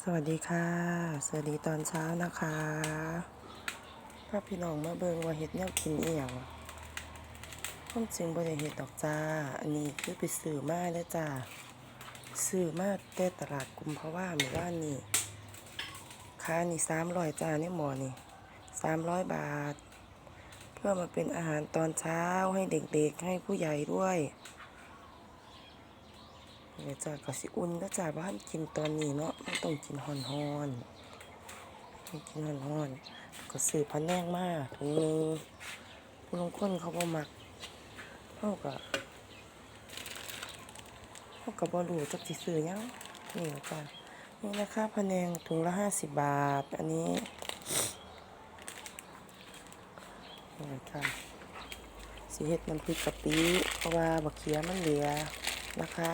สวัสดีค่ะ สวัสดีตอนเช้านะคะพาพี่น้องมาเบิงว่าเห็ดแนวกินเอี่ยงผมจริงบ่ได้เห็ดดอกจ้า อันนี้คือไปซื้อมาแล้วจ้าซื้อมาแต่ตลาดกุมภาะวะหมู่บ้านนี่ค่านี่สามร้อยจ้าเนี่ยหมอนี่สามร้อยบาท เพื่อมาเป็นอาหารตอนเช้าให้เด็กๆให้ผู้ใหญ่ด้วย เดี๋ยวจ้าก็สิอุ่นแล้วจ้าบ้านกินตอนนี้เนาะไมันต้องกินฮ้อนๆต้องกินฮ้อนๆก็ซื้อพันแนงมาถุงหนึงผู้ลางคนเขาบ่มักเฮาก็เฮาก็บ่รู้จักสิซื้อยังนี่ล่ะจ้านี่นะคะพะแนงถุงละ50บบาท อันนี้นี่จ้าสิเฮ็ดน้ำพริกกะปิเพราะว่าบักเขียมันเหลือนะคะ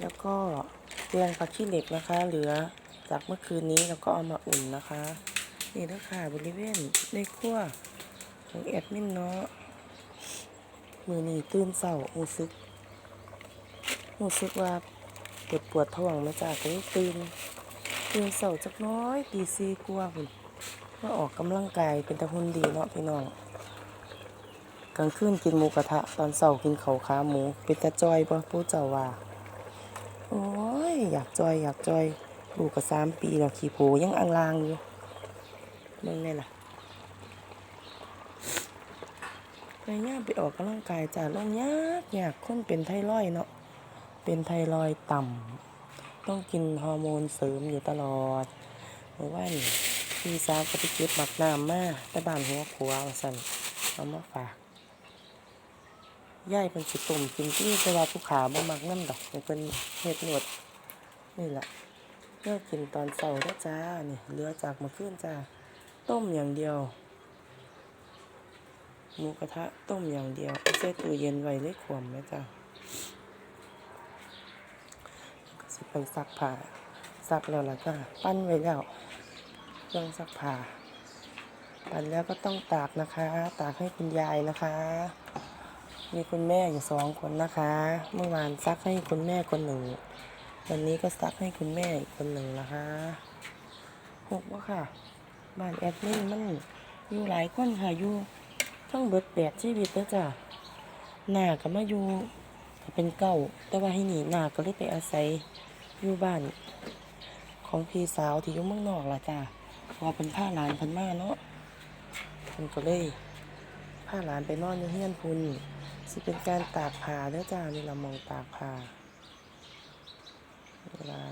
แล้วก็แกงผักขี้เหล็กนะคะ เหลือจากเมื่อคืนนี้แล้วก็เอามาอุ่นนะคะ นี่นะคะบริเวณในครัวของแอดมินเนาะมือนี่ตื่นเศร้าหูซึกหูซึกว่าปวดปวดท้องมาจากก็เลยตื่นตื่นเศร้าจักน้อยตีซีกว่าคุณมาออกกำลังกายเป็นตะหุ่นดีเนาะพี่น้องกลางคืนกินหมูกระทะตอนเสาร์กินเขาขาหมู เป็นตะจอยบ่ผู้เจ้าว่า โอ้ย อยากจอย อยากจอย ลูกก็สามปีแล้วขี่โผยังอังลางอยู่เมืองนี่ล่ะพยายาไปออกกำลังกายจ้ะลงยากยากคนเป็นไทรอยเนาะ เป็นไทรอยต่ำต้องกินฮอร์โมนเสริมอยู่ตลอดเมื่อวานพี่สาวก็ไปเก็บหมักน้ำมาแต่บ้านหัวขัวาสั่นเอามาฝาก ย่ายเป็นสิตุ่มกินที่เวลาผู้ขาบ่มักน้ำดอกให้เป็นเห็ดหนวดนี่แหละเลือกกินตอนเสาร์ได้จ้านี่เหลือจากเมื่อคืนจ้าต้มอย่างเดียวหมูกระทะต้มอย่างเดียวเอาใส่ตู้เย็นไว้เลยขวมไหมจ้าก็สิไปซักผ้าซักแล้วล่ะจ้าปั้นไว้แล้วเครื่องซักผ้าปั้นแล้วก็ต้องตากนะคะ ตากให้คุณยายนะคะ มีคุณแม่อยู่สองคนนะคะ เมื่อวานซักให้คุณแม่คนหนึ่ง วันนี้ก็ซักให้คุณแม่อีกคนหนึ่งนะคะหกว่าค่ะ บ้านแอดมินมันอยู่หลายคนค่ะอยู่ทั้งเบิดแปดชีวิตแล้วจ้ะหน้าก็มาอยู่เป็นเก้าแต่ว่าให้หนีหน้าก็เลยไปอาศัยอยู่บ้านของพี่สาวที่อยู่เมืองนอกล่ะจ้ะพราะว่าเป็นผ้าหลานพันมาเนาะเพิ่นก็เลยพาหลานไปนอนอยู่เฮียนพุ่น สิเป็นการตากผ้าเด้อจ้านี่เรามองตากผ้าเวลา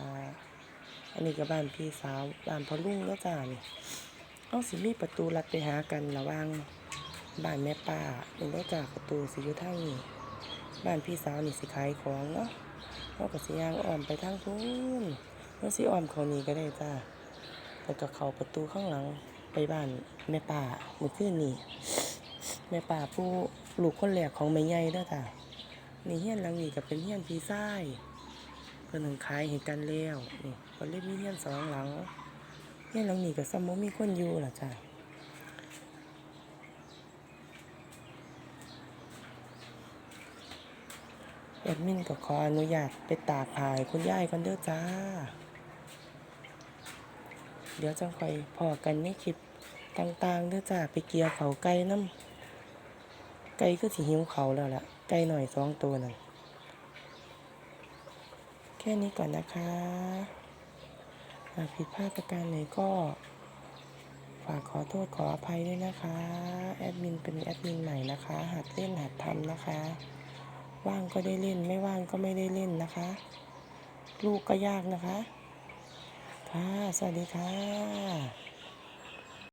อันนี้ก็บ้านพี่สาวบ้านพ่อลุงเด้อจ้านี่เอาสิมีประตูลัดไปหากันระว่างบ้านแม่ป้าเนเด้อจ้าประตูสิอยู่ทางนี้บ้านพี่สาวนี่สิขายของเนาะเราก็สิย่างอ้อมไปทางทุนแล้วสิอ้อมเขานี่ก็ได้จ้าแล้วก็เข้าประตูข้างหลังไปบ้านแม่ป้าเมื่อคืนนี้ แม่ป่าผู้ลูกคนแรกของแม่ใหญ่เด้อจ้ะนี่เฮี้ยนหลังนี้ก็เป็นเฮี้ยนพี่ชายเพิ่นนึงขายให้กันแล้วนี่เพิ่นเลยมีเฮี้ยนสองหลังเฮี้ยนหลังนี้ก็ซ้ำบ่มีคนอยู่ล่ะจ้ะแอดมินก็ขออนุญาตไปตากผาให้คุณยายก่อนเด้อจ้า เดี๋ยวจังคอยพอกันในคลิปต่างๆเด้อจ้าไปเกี่ยวเขาไก่น้ำ ไก่ก็สิหิวเขาแล้วล่ะ ไก่หน่อยสองตัวนั่นแค่นี้ก่อนนะคะหากผิดพลาดประการไหนก็ ฝากขอโทษขออภัยด้วยนะคะ แอดมินเป็นแอดมินใหม่นะคะ หัดเล่นหัดทำนะคะ ว่างก็ได้เล่นไม่ว่างก็ไม่ได้เล่นนะคะ ลูกก็ยากนะคะ ค่ะ สวัสดีค่ะ